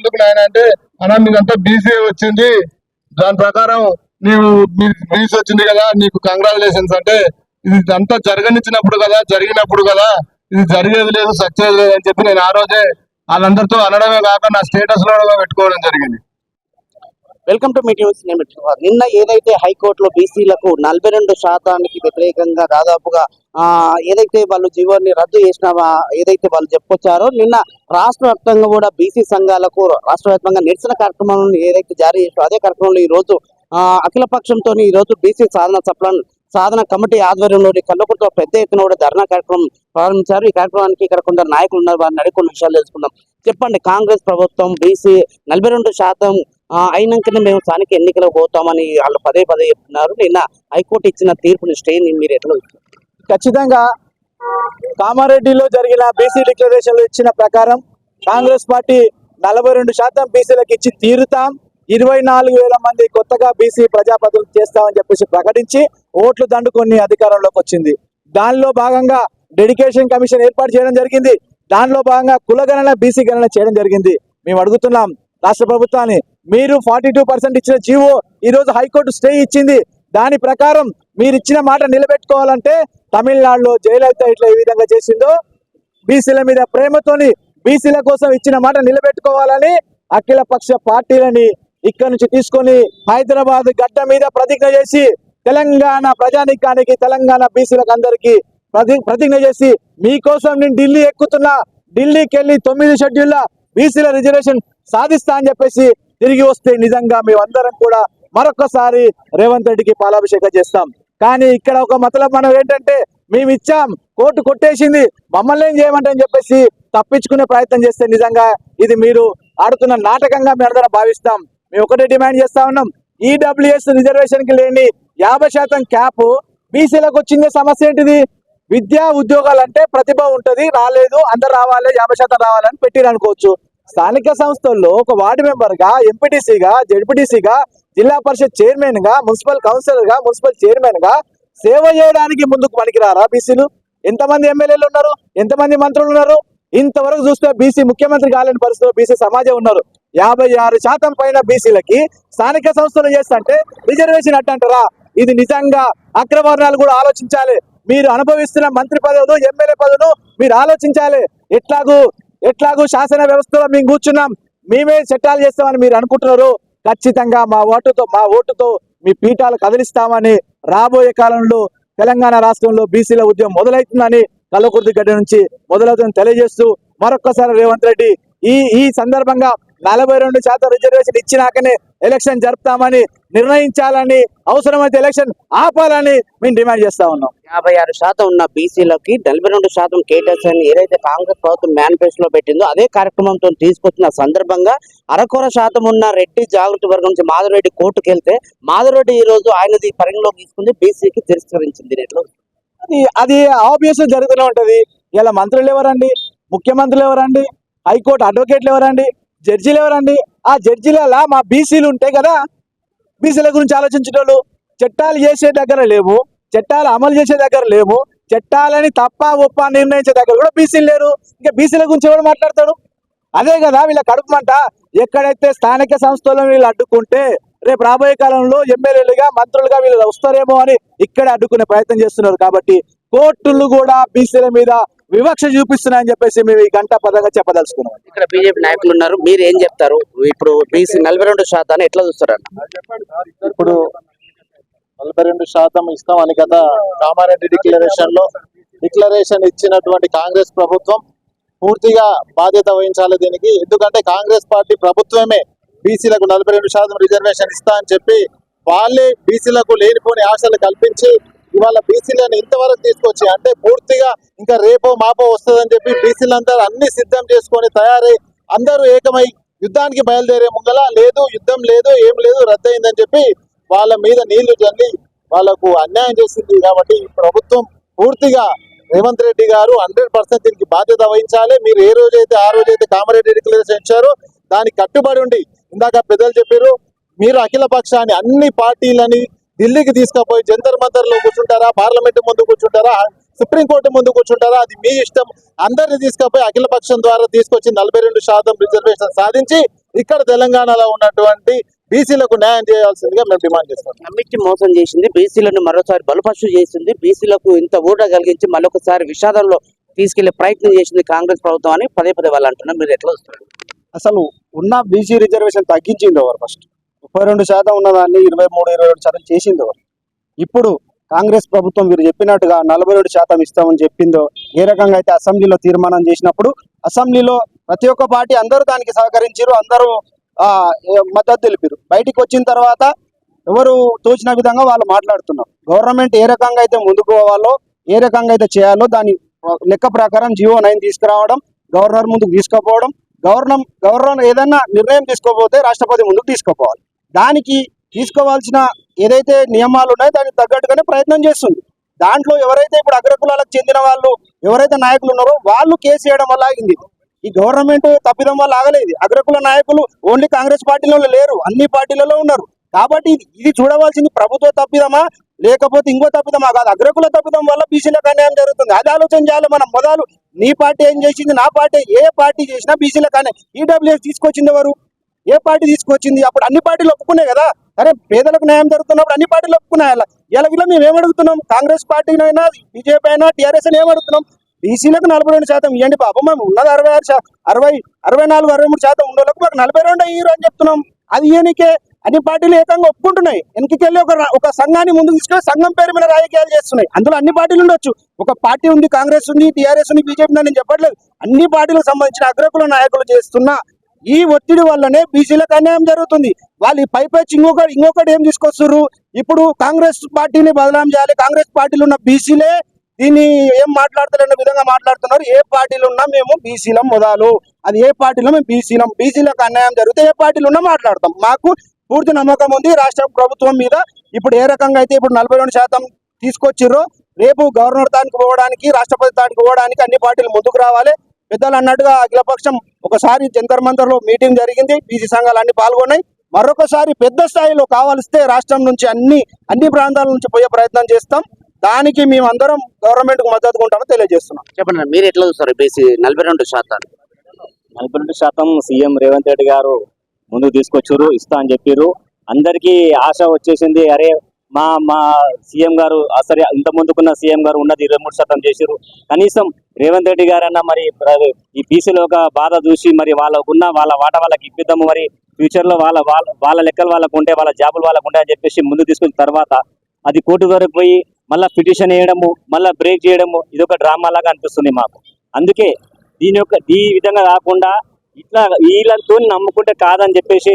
ఎందుకు నాయన అంటే అన్న మీదంతా బీసీ వచ్చింది. దాని ప్రకారం నీవు బీసీ వచ్చింది కదా నీకు కంగ్రాచులేషన్స్ అంటే ఇది అంతా జరగనిచ్చినప్పుడు కదా జరిగినప్పుడు కదా ఇది జరిగేది లేదు సక్సెస్ లేదు అని చెప్పి నేను ఆ రోజే వాళ్ళందరితో అనడమే కాక నా స్టేటస్లో పెట్టుకోవడం జరిగింది. వెల్కమ్ టు మీటింగ్ నేను నిన్న ఏదైతే హైకోర్టులో బీసీలకు నలభై రెండు శాతానికి వ్యతిరేకంగా దాదాపుగా ఏదైతే వాళ్ళు జీవోని రద్దు చేసిన ఏదైతే వాళ్ళు చెప్పుకొచ్చారో నిన్న రాష్ట్ర వ్యాప్తంగా కూడా బీసీ సంఘాలకు రాష్ట్ర వ్యాప్తంగా నిరసన కార్యక్రమాలను ఏదైతే జారీ చేసారో అదే కార్యక్రమంలో ఈ రోజు అఖిలపక్షంతో అఖిల పక్షంతో ఈ రోజు బీసీ సాధన సప్లాన్ సాధన కమిటీ ఆధ్వర్యంలోని కల్లకుర్తిలో పెద్ద ఎత్తున కూడా ధర్నా కార్యక్రమం ప్రారంభించారు. ఈ కార్యక్రమానికి ఇక్కడ కొందరు నాయకులు ఉన్నారు. వారిని అడిగి కొన్ని విషయాలు తెలుసుకుందాం. చెప్పండి కాంగ్రెస్ ప్రభుత్వం బీసీ నలభై రెండు శాతం అయినాకనే మేము స్థానిక ఎన్నికలకు పోతామని వాళ్ళు పదే పదే చెప్తున్నారు. నిన్న హైకోర్టు ఇచ్చిన తీర్పుని స్టేని మీరు ఎట్లా ఖచ్చితంగా కామారెడ్డిలో జరిగిన బీసీ డిక్లరేషన్లో ఇచ్చిన ప్రకారం కాంగ్రెస్ పార్టీ నలభై రెండు శాతం బీసీలకు ఇచ్చి తీరుతాం. ఇరవై నాలుగు వేల మంది కొత్తగా బీసీ ప్రజాప్రతినిధులు చేస్తామని చెప్పేసి ప్రకటించి ఓట్లు దండుకొని అధికారంలోకి వచ్చింది. దానిలో భాగంగా డెడికేషన్ కమిషన్ ఏర్పాటు చేయడం జరిగింది. దానిలో భాగంగా కులగణన బీసీ గణన చేయడం జరిగింది. మేము అడుగుతున్నాం రాష్ట్ర ప్రభుత్వాన్ని. మీరు ఫార్టీ టూ పర్సెంట్ ఇచ్చిన జీవో ఈ రోజు హైకోర్టు స్టే ఇచ్చింది. దాని ప్రకారం మీరు ఇచ్చిన మాట నిలబెట్టుకోవాలంటే తమిళనాడులో జయలలిత ఇట్లా ఏ విధంగా చేసిందో బీసీల మీద ప్రేమతోని బీసీల కోసం ఇచ్చిన మాట నిలబెట్టుకోవాలని అఖిల పక్ష పార్టీలని ఇక్కడ నుంచి తీసుకొని హైదరాబాద్ గడ్డ మీద ప్రతిజ్ఞ చేసి తెలంగాణ ప్రజానికానికి తెలంగాణ బీసీలకు అందరికీ ప్రతి ప్రతిజ్ఞ చేసి మీకోసం నేను ఢిల్లీ ఎక్కుతున్నా. ఢిల్లీకి వెళ్ళి తొమ్మిది షెడ్యూల్ల బీసీల రిజర్వేషన్ సాధిస్తా అని చెప్పేసి తిరిగి వస్తే నిజంగా మేమందరం కూడా మరొకసారి రేవంత్ రెడ్డికి పాలాభిషేకం చేస్తాం. కానీ ఇక్కడ ఒక మతలం మనం ఏంటంటే మేము ఇచ్చాం కోర్టు కొట్టేసింది మమ్మల్ని ఏం చేయమంటే అని చెప్పేసి తప్పించుకునే ప్రయత్నం చేస్తే నిజంగా ఇది మీరు ఆడుతున్న నాటకంగా మేము అందరం భావిస్తాం. మేము ఒకటే డిమాండ్ చేస్తా ఉన్నాం. ఈడబ్ల్యూఎస్ రిజర్వేషన్కి లేని యాభై శాతం క్యాప్ బీసీలకు వచ్చిందే సమస్య ఏంటిది? విద్యా ఉద్యోగాలు అంటే ప్రతిభ ఉంటుంది రాలేదు అందరు రావాలి యాభై శాతం రావాలని పెట్టిరనుకోవచ్చు. స్థానిక సంస్థల్లో ఒక వార్డు మెంబర్గా ఎంపీటీసీగా జడ్పీటీసీగా జిల్లా పరిషత్ చైర్మన్గా మున్సిపల్ కౌన్సిలర్గా మున్సిపల్ చైర్మన్గా సేవ చేయడానికి ముందుకు పనికిరారా బీసీలు? ఎంతమంది ఎమ్మెల్యేలు ఉన్నారు? ఎంతమంది మంత్రులు ఉన్నారు? ఇంతవరకు చూస్తే బీసీ ముఖ్యమంత్రి కాలేని పరిస్థితిలో బీసీ సమాజం ఉన్నారు. యాభై ఆరు శాతం పైన బీసీలకి స్థానిక సంస్థలు చేస్తుంటే రిజర్వేషన్ అట్టంటారా? ఇది నిజంగా అగ్రవర్ణాలు కూడా ఆలోచించాలి. మీరు అనుభవిస్తున్న మంత్రి పదవులు ఎమ్మెల్యే పదవులు మీరు ఆలోచించాలి. ఎట్లాగూ ఎట్లాగూ శాసన వ్యవస్థలో మేము కూర్చున్నాం. మేమే చట్టాలు చేస్తామని మీరు అనుకుంటున్నారు. ఖచ్చితంగా మా ఓటుతో మా ఓటుతో మీ పీఠాలు కదిలిస్తామని రాబోయే కాలంలో తెలంగాణ రాష్ట్రంలో బీసీల ఉద్యమం మొదలవుతుందని కల్లకుర్తి గడ్డ నుంచి మొదలవుతుందని తెలియజేస్తూ మరొక్కసారి రేవంత్ రెడ్డి ఈ ఈ సందర్భంగా నలభై రెండు శాతం రిజర్వేషన్ ఇచ్చినాకనే ఎలక్షన్ జరుపుతామని నిర్ణయించాలని అవసరమైతే ఎలక్షన్ ఆపాలని మేము డిమాండ్ చేస్తా ఉన్నాం. యాభై ఆరు శాతం ఉన్న బీసీలకి నలభై రెండు శాతం కేటాయించాలని ఏదైతే కాంగ్రెస్ ప్రభుత్వం మేనిఫెస్టోలో పెట్టిందో అదే కార్యక్రమంతో తీసుకొచ్చిన సందర్భంగా అరకొర శాతం ఉన్న రెడ్డి జాగృతి వర్గం నుంచి మాధవరెడ్డి కోర్టుకు వెళ్తే మాధవరెడ్డి ఈ రోజు ఆయనది పరిగణలోకి తీసుకుంది బీసీకి తిరస్కరించింది. దీంట్లో అది అది ఆబ్వియస్ జరుగుతూనే ఉంటది. ఇలా మంత్రులు ఎవరండి? ముఖ్యమంత్రులు ఎవరండి? హైకోర్టు అడ్వకేట్లు ఎవరండి? జడ్జీలు ఎవరండి? ఆ జడ్జీలలో మా బీసీలు ఉంటాయి కదా బీసీల గురించి ఆలోచించేటోళ్ళు చట్టాలు చేసే దగ్గర లేవు చట్టాలు అమలు చేసే దగ్గర లేవు చట్టాలని తప్ప ఒప్ప నిర్ణయించే దగ్గర కూడా బీసీలు లేరు. ఇంకా బీసీల గురించి ఎవరు మాట్లాడతాడు? అదే కదా వీళ్ళ కడుపు మంట. ఎక్కడైతే స్థానిక సంస్థలను వీళ్ళు అడ్డుకుంటే రేపు రాబోయే కాలంలో ఎమ్మెల్యేలుగా మంత్రులుగా వీళ్ళు వస్తారేమో అని ఇక్కడే అడ్డుకునే ప్రయత్నం చేస్తున్నారు కాబట్టి కోర్టులు కూడా బీసీల మీద వివక్ష చూపిస్తున్నాయని చెప్పేసి మేము ఈ గంట పదంగా చెప్పదలుచుకున్నాం. ఇక్కడ బీజేపీ నాయకులు ఉన్నారు. మీరు ఏం చెప్తారు? ఇప్పుడు బీసీ నలభై రెండు శాతాన్ని ఎట్లా చూస్తారన్న? ఇప్పుడు నలభై రెండు శాతం ఇస్తామని కదా కామారెడ్డి డిక్లరేషన్లో. డిక్లరేషన్ ఇచ్చినటువంటి కాంగ్రెస్ ప్రభుత్వం పూర్తిగా బాధ్యత వహించాలి దీనికి. ఎందుకంటే కాంగ్రెస్ పార్టీ ప్రభుత్వమే బీసీలకు నలభై రెండు శాతం రిజర్వేషన్ ఇస్తా అని చెప్పి వాళ్ళే బీసీలకు లేనిపోని ఆశలు కల్పించి ఇవాళ బీసీలను ఇంతవరకు తీసుకొచ్చి అంటే పూర్తిగా ఇంకా రేపో మాపో వస్తుందని చెప్పి బీసీలందరూ అన్ని సిద్ధం చేసుకొని తయారై అందరూ ఏకమై యుద్ధానికి బయలుదేరే ముంగల లేదు యుద్ధం లేదు ఏం లేదు రద్దయిందని చెప్పి వాళ్ళ మీద నీళ్ళు చల్లి వాళ్ళకు అన్యాయం చేసింది కాబట్టి ప్రభుత్వం పూర్తిగా రేవంత్ రెడ్డి గారు హండ్రెడ్ పర్సెంట్ దీనికి బాధ్యత వహించాలి. మీరు ఏ రోజైతే ఆ రోజైతే కామారెడ్డి డిక్లరేషన్ ఇచ్చారో దానికి కట్టుబడి ఉండి ఇందాక పెద్దలు చెప్పారు మీరు అఖిల పక్షాన్ని అన్ని పార్టీలని ఢిల్లీకి తీసుకుపోయి జంతర్ మంతర్లో కూర్చుంటారా? పార్లమెంట్ ముందు కూర్చుంటారా? సుప్రీంకోర్టు ముందు కూర్చుంటారా? అది మీ ఇష్టం. అందరిని తీసుకుపోయి అఖిల పక్షం ద్వారా తీసుకొచ్చి నలభై రెండు శాతం రిజర్వేషన్ సాధించి ఇక్కడ తెలంగాణలో ఉన్నటువంటి బీసీలకు న్యాయం చేయాల్సిందిగా మేము డిమాండ్ చేస్తాం నమ్మించి మోసం చేసింది. బీసీలను మరోసారి బలపశు చేసింది. బీసీలకు ఇంత ఊట కలిగించి మరొకసారి విషాదంలో తీసుకెళ్ళే ప్రయత్నం చేసింది కాంగ్రెస్ ప్రభుత్వం అని పదే పదే వాళ్ళు అంటున్నారు. మీరు ఎట్లా వస్తారు అసలు ఉన్న బీసీ రిజర్వేషన్ తగ్గించింది ఎవరు ఫస్ట్ ముప్పై రెండు శాతం ఉన్నదాన్ని ఇరవై మూడు ఇరవై రెండు శాతం చేసింది ఎవరు? ఇప్పుడు కాంగ్రెస్ ప్రభుత్వం మీరు చెప్పినట్టుగా నలభై రెండు శాతం ఇస్తామని చెప్పిందో ఏ రకంగా అయితే అసెంబ్లీలో తీర్మానం చేసినప్పుడు అసెంబ్లీలో ప్రతి ఒక్క పార్టీ అందరూ దానికి సహకరించారు అందరూ ఆ, మద్దతు తెలిపారు బయటికి వచ్చిన తర్వాత ఎవరు తోచిన విధంగా వాళ్ళు మాట్లాడుతున్నారు. గవర్నమెంట్ ఏ రకంగా అయితే ముందుకు పోవాలో ఏ రకంగా అయితే చేయాలో దాని లెక్క ప్రకారం జియో నైన్ తీసుకురావడం గవర్నర్ ముందుకు తీసుకుపోవడం గవర్నర్ గవర్నర్ ఏదైనా నిర్ణయం తీసుకోపోతే రాష్ట్రపతి ముందుకు తీసుకుపోవాలి. దానికి తీసుకోవాల్సిన ఏదైతే నియమాలు ఉన్నాయో దానికి తగ్గట్టుగానే ప్రయత్నం చేస్తుంది. దాంట్లో ఎవరైతే ఇప్పుడు అగ్రకులాలకు చెందిన వాళ్ళు ఎవరైతే నాయకులు ఉన్నారో వాళ్ళు కేసు వేయడం వల్ల ఆగింది. ఈ గవర్నమెంట్ తప్పిదం వల్ల ఆగలేదు. అగ్రకుల నాయకులు ఓన్లీ కాంగ్రెస్ పార్టీలో లేరు అన్ని పార్టీలలో ఉన్నారు. కాబట్టి ఇది- ఇది చూడవలసింది ప్రభుత్వ తప్పిదమా లేకపోతే ఇంకో తప్పిదమా కాదు. అగ్రకుల తప్పిదం వల్ల బీసీలకు అన్యాయం జరుగుతుంది. అది ఆలోచన చేయాలి మనం. మొదలు నీ పార్టీ ఏం చేసింది నా పార్టీ ఏ పార్టీ చేసినా బీసీలకు అన్యాయం. ఈడబ్ల్యూఎస్ తీసుకొచ్చింది ఎవరు? ఏ పార్టీ తీసుకొచ్చింది? అప్పుడు అన్ని పార్టీలు ఒప్పుకునే కదా? అరే పేదలకు న్యాయం జరుగుతున్నప్పుడు అన్ని పార్టీలు ఒప్పుకున్నాయి? అలా ఇలా వీళ్ళ మేము ఏమడుగుతున్నాం కాంగ్రెస్ పార్టీనైనా బీజేపీ అయినా టీఆర్ఎస్ అయినా ఏమడుగుతున్నాం బీసీలకు నలభై రెండు శాతం ఇవ్వండి పాపం మేము ఉన్నది అరవై ఆరు అరవై అరవై నాలుగు అరవై మూడు శాతం ఉండేలకు మాకు నలభై రెండు అయ్యారు అని చెప్తున్నాం. అది ఇయనికే అన్ని పార్టీలు ఏకంగా ఒప్పుకుంటున్నాయి. వెనక్కి ఒక ఒక సంఘాన్ని ముందుకు తీసుకొని సంఘం పేరు మీద రాజకీయాలు చేస్తున్నాయి. అందులో అన్ని పార్టీలు ఉండొచ్చు. ఒక పార్టీ ఉంది కాంగ్రెస్ ఉంది టీఆర్ఎస్ ఉంది బీజేపీ ఉంది నేను చెప్పట్లేదు. అన్ని పార్టీలకు సంబంధించిన అగ్రకుల నాయకులు చేస్తున్న ఈ ఒత్తిడి వల్లనే బీసీలకు అన్యాయం జరుగుతుంది. వాళ్ళు ఈ పైపచ్చి ఇంకొకటి ఇంకొకటి ఏం తీసుకొస్తున్నారు ఇప్పుడు కాంగ్రెస్ పార్టీని బదనాం చేయాలి. కాంగ్రెస్ పార్టీలు ఉన్న బీసీలే దీన్ని ఏం మాట్లాడతలేని విధంగా మాట్లాడుతున్నారు. ఏ పార్టీలు ఉన్నా మేము బీసీలం మొదలు. అది ఏ పార్టీలో మేము బీసీలం. బీసీలకు అన్యాయం జరిగితే ఏ పార్టీలో ఉన్నా మాట్లాడతాం. మాకు పూర్తి నమ్మకం ఉంది. రాష్ట్ర ప్రభుత్వం మీద ఇప్పుడు ఏ రకంగా అయితే ఇప్పుడు నలభై రెండు శాతం తీసుకొచ్చిర్రో రేపు గవర్నర్ దానికి పోవడానికి రాష్ట్రపతి దానికి పోవడానికి అన్ని పార్టీలు ముందుకు రావాలి. పెద్దలు అన్నట్టుగా అఖిలపక్షం ఒకసారి జంతర్ మంతర్లో మీటింగ్ జరిగింది. బీసీ సంఘాలు అన్ని పాల్గొన్నాయి. మరొకసారి పెద్ద స్థాయిలో కావాలిస్తే రాష్ట్రం నుంచి అన్ని అన్ని ప్రాంతాల నుంచి పోయే ప్రయత్నం చేస్తాం. దానికి మేమందరం గవర్నమెంట్కు మద్దతుగా ఉంటామని తెలియజేస్తున్నాం. చెప్పండి మీరు ఎట్లా చూస్తారు బీసీ నలభై రెండు శాతాన్ని? నలభై రెండు శాతం సీఎం రేవంత్ రెడ్డి గారు ముందుకు తీసుకొచ్చారు ఇస్తా అని చెప్పారు. అందరికీ ఆశ వచ్చేసింది అరే మా మా సీఎం గారు ఆ సరే ఇంత ముందుకున్న సీఎం గారు ఉన్నది ఇరవై మూడు శాతం చేశారు కనీసం రేవంత్ రెడ్డి గారన్నా మరి ఈ బీసీలో ఒక బాధ చూసి మరి వాళ్ళకున్న వాళ్ళ వాట వాళ్ళకి ఇప్పిద్దాము మరి ఫ్యూచర్లో వాళ్ళ వాళ్ళ వాళ్ళ లెక్కలు వాళ్ళకు ఉంటే వాళ్ళ జాబులు వాళ్ళకు ఉంటాయి అని చెప్పేసి ముందు తీసుకున్న తర్వాత అది కోర్టు వరకు పోయి మళ్ళీ పిటిషన్ వేయడము మళ్ళీ బ్రేక్ చేయడము ఇది ఒక డ్రామా లాగా అనిపిస్తుంది మాకు. అందుకే దీని యొక్క ఈ విధంగా కాకుండా ఇట్లా వీళ్ళతో నమ్ముకుంటే కాదని చెప్పేసి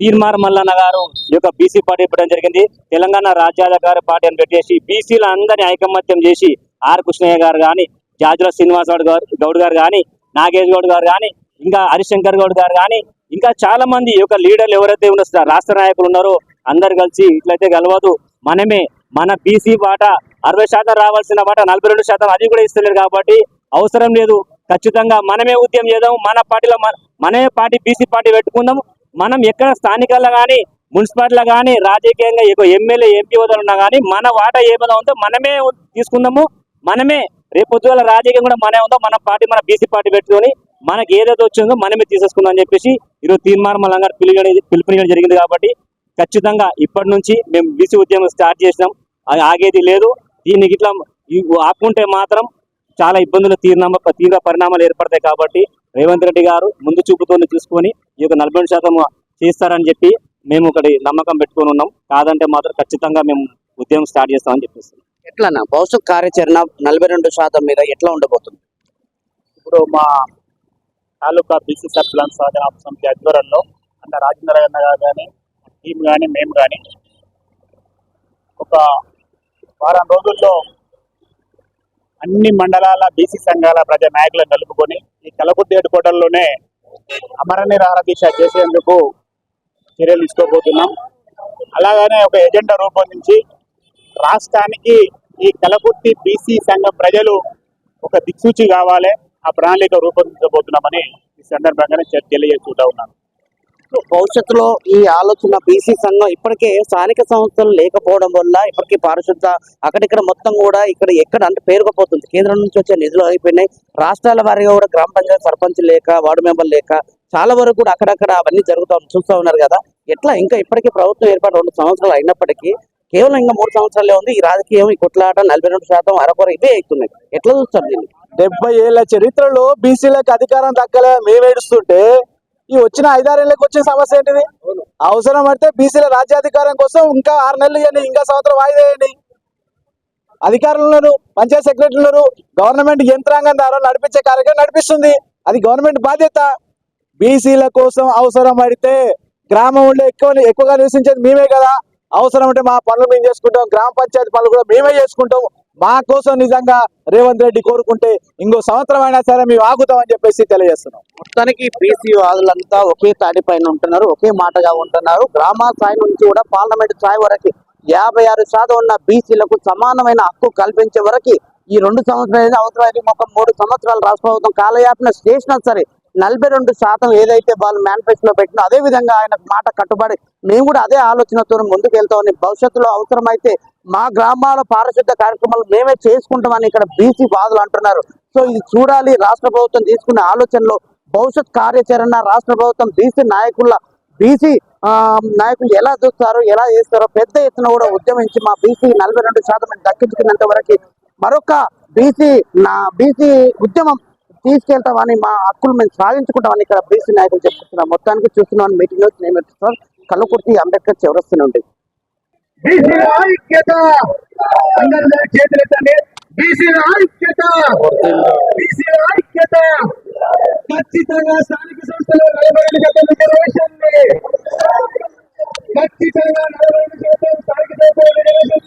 తీర్మార్ మల్లన్న గారు ఈ యొక్క బీసీ పార్టీ పెట్టడం జరిగింది. తెలంగాణ రాజ్యాధికార పార్టీ అని పెట్టేసి బీసీలు అందరినీ ఐకమత్యం చేసి ఆర్ కృష్ణయ్య గారు కానీ జాజుల శ్రీనివాస్ గౌడ్ గారు గౌడ్ గారు కానీ నాగేష్ గౌడ్ గారు కానీ ఇంకా హరిశంకర్ గౌడ్ గారు కానీ ఇంకా చాలా మంది యొక్క లీడర్లు ఎవరైతే ఉన్న రాష్ట్ర నాయకులు ఉన్నారో అందరు కలిసి ఇట్లయితే కలవదు మనమే మన బీసీ పాట అరవై శాతం రావాల్సిన పాట నలభై రెండు శాతం అది కూడా ఇస్తలేరు కాబట్టి అవసరం లేదు. ఖచ్చితంగా మనమే ఉద్యమం చేద్దాం మన పార్టీలో మన- మనమే పార్టీ బీసీ పార్టీ పెట్టుకుందాం మనం ఎక్కడ స్థానికల్లో కానీ మున్సిపాలిటీలో కానీ రాజకీయంగా ఎక్కువ ఎమ్మెల్యే ఎంపీ హోదాలు ఉన్నా కానీ మన వాటా ఏమైనా ఉందో మనమే తీసుకుందాము. మనమే రేపు పొద్దుగల రాజకీయం కూడా మనమే ఉందో మన పార్టీ మన బీసీ పార్టీ పెట్టుకొని మనకి ఏదైతే వచ్చిందో మనమే తీసేసుకుందాం అని చెప్పేసి ఈరోజు తీర్మానం మళ్ళీ పిలిపడం పిలుపునియడం జరిగింది కాబట్టి ఖచ్చితంగా ఇప్పటి నుంచి మేము బీసీ ఉద్యమం స్టార్ట్ చేసినాం. అది ఆగేది లేదు. దీనికి ఇట్లా ఆపుకుంటే మాత్రం చాలా ఇబ్బందులు తీర్నామ తీవ్ర పరిణామాలు ఏర్పడతాయి కాబట్టి రేవంత్ రెడ్డి గారు ముందు చూపుతో చూసుకొని ఈ యొక్క నలభై రెండు శాతం చేస్తారని చెప్పి మేము ఒకటి నమ్మకం పెట్టుకొని ఉన్నాం. కాదంటే మాత్రం ఖచ్చితంగా మేము ఉద్యమం స్టార్ట్ చేస్తామని చెప్పేసి. ఎట్లన్నా? భవిష్యత్ కార్యాచరణ నలభై రెండు శాతం మీద ఎట్లా ఉండబోతుంది? ఇప్పుడు మా తాలూకా బీసీ సభ్యులను సాధన సమితి ఆధ్వర్యంలో అన్న రాజేంద్ర అన్న గారు కానీ టీం కానీ మేము కానీ ఒక వారం రోజుల్లో అన్ని మండలాల బీసీ సంఘాల ప్రజా నాయకులను కలుపుకొని ఈ కలబుద్ది కోటల్లోనే అమరని నిరాహార దీక్ష చేసేందుకు చర్యలు తీసుకోబోతున్నాం. అలాగనే ఒక ఎజెండా రూపొందించి రాష్ట్రానికి ఈ కలకుర్తి బీసీ సంఘం ప్రజలు ఒక దిక్సూచి కావాలి ఆ ప్రణాళిక రూపొందించబోతున్నామని ఈ సందర్భంగానే తెలియజేసుకుంటా ఉన్నాను. భవిష్యత్తులో ఈ ఆలోచన బీసీ సంఘం ఇప్పటికే స్థానిక సంస్థలు లేకపోవడం వల్ల ఇప్పటికే పారిశుద్ధ అక్కడిక్కడ మొత్తం కూడా ఇక్కడ ఎక్కడ అంటే పేరుకుపోతుంది. కేంద్రం నుంచి వచ్చే నిధులు అయిపోయినాయి రాష్ట్రాల వారిగా కూడా గ్రామ పంచాయతీ సర్పంచ్ లేక వార్డు మెంబర్ లేక చాలా వరకు కూడా అక్కడక్కడ అవన్నీ జరుగుతా చూస్తూ ఉన్నారు కదా. ఎట్లా ఇంకా ఇప్పటికే ప్రభుత్వం ఏర్పాటు రెండు సంవత్సరాలు అయినప్పటికీ కేవలం ఇంకా మూడు సంవత్సరాలే ఉంది. ఈ రాజకీయం ఈ కొట్లాట నలభై రెండు శాతం అరకొర ఇవే అవుతున్నాయి ఎట్లా చూస్తారు దీన్ని? డెబ్బై ఏళ్ళ చరిత్రలో బీసీలకు అధికారం దక్కలే మేము ఏడుస్తుంటే ఈ వచ్చిన ఐదారేళ్ళకి వచ్చిన సమస్య ఏంటిది? అవసరం పడితే బీసీల రాజ్యాధికారం కోసం ఇంకా ఆరు నెలలు ఇవ్వండి ఇంకా సంవత్సరం వాయిదా వేయండి. అధికారులు ఉన్నారు పంచాయత్ సెక్రటరీలు ఉన్నారు గవర్నమెంట్ యంత్రాంగం ద్వారా నడిపించే కార్యక్రమం నడిపిస్తుంది. అది గవర్నమెంట్ బాధ్యత. బీసీల కోసం అవసరం పడితే గ్రామంలో ఎక్కువ ఎక్కువగా నివసించేది మేమే కదా. అవసరం అంటే మా పనులు మేము చేసుకుంటాం. గ్రామ పంచాయతీ పనులు కూడా మేమే చేసుకుంటాం. మా కోసం నిజంగా రేవంత్ రెడ్డి కోరుకుంటే ఇంకో సంవత్సరం అయినా సరే మేము ఆగుతామని చెప్పేసి తెలియజేస్తున్నాం. మొత్తానికి బీసీ వాదులంతా ఒకే తాడి పైన ఉంటున్నారు ఒకే మాటగా ఉంటున్నారు. గ్రామ స్థాయి నుంచి కూడా పార్లమెంట్ స్థాయి వరకు యాభై ఆరు శాతం ఉన్న బీసీలకు సమానమైన హక్కు కల్పించే వరకు ఈ రెండు సంవత్సరాలు అవసరమైతే ఒక మూడు సంవత్సరాలు రాష్ట్ర ప్రభుత్వం కాలయాపన చేసినా సరే నలభై రెండు శాతం ఏదైతే వాళ్ళు మేనిఫెస్టోలో పెట్టినో అదే విధంగా ఆయన మాట కట్టుబడి మేము కూడా అదే ఆలోచనతో ముందుకు వెళ్తామని భవిష్యత్తులో అవసరమైతే మా గ్రామాల పారిశుద్ధ కార్యక్రమాలు మేమే చేసుకుంటామని ఇక్కడ బీసీ వాదులు అంటున్నారు. సో ఇది చూడాలి. రాష్ట్ర ప్రభుత్వం తీసుకునే ఆలోచనలో భవిష్యత్ కార్యాచరణ రాష్ట్ర ప్రభుత్వం బీసీ నాయకుల బీసీ నాయకులు ఎలా చూస్తారో ఎలా చేస్తారో పెద్ద ఎత్తున కూడా ఉద్యమించి మా బీసీ నలభై రెండు శాతం దక్కించుకున్నంత వరకు మరొక బీసీ నా బీసీ ఉద్యమం తీసుకెళ్తామని మా హక్కులు మేము సాధించుకుంటామని ఇక్కడ బీసీ నాయకులు చెప్పుకుంటున్నాం మొత్తానికి చూస్తున్నాం మీటింగ్ నేను సార్ కల్లుకుర్తి అంబేద్కర్ చౌరస్తునుండి బీసీల ఐక్యత! అందరి చేతులెత్తండి. బీసీల ఐక్యత! బీసీల ఐక్యత! ఖచ్చితంగా స్థానిక సంస్థలో నలభై ఐదు గంటల రిజర్వేషన్ ఖచ్చితంగా నలభై ఐదు శాతం స్థానిక సంస్థల రిజర్వేషన్